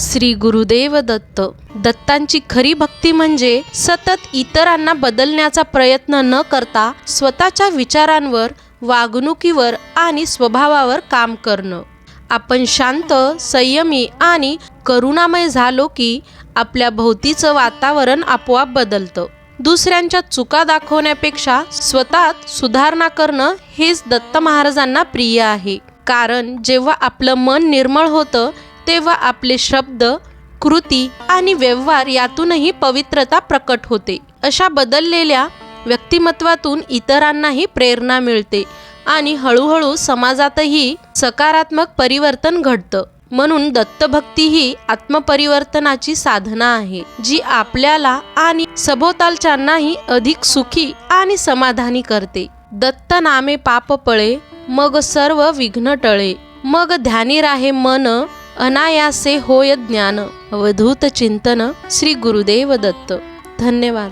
श्री गुरुदेव दत्त. दत्तांची खरी भक्ती म्हणजे सतत इतरांना बदलण्याचा प्रयत्न न करता स्वतःच्या विचारांवर वागणुकीवर आणि स्वभावावर काम करणं. आपण शांत संयमी आणि करुणामय झालो की आपल्या भोवतीचं वातावरण आपोआप बदलतं. दुसऱ्यांच्या चुका दाखवण्यापेक्षा स्वतःत सुधारणा करणं हेच दत्त महाराजांना प्रिय आहे. कारण जेव्हा आपलं मन निर्मळ होतं तेव्हा आपले शब्द कृती आणि व्यवहार यातूनही पवित्रता प्रकट होते. अशा बदललेल्या व्यक्तिमत्वातून इतरांनाही प्रेरणा मिळते आणि हळूहळू समाजातही सकारात्मक परिवर्तन घडतं. म्हणून दत्तभक्ती ही आत्मपरिवर्तनाची साधना आहे जी आपल्याला आणि सभोवतालच्यांनाही अधिक सुखी आणि समाधानी करते. दत्त नामे पाप पळे मग सर्व विघ्न टळे मग ध्यानी राहे मन अनायासे होय ज्ञान अवधूत चिंतन श्री गुरुदेव दत्त. धन्यवाद.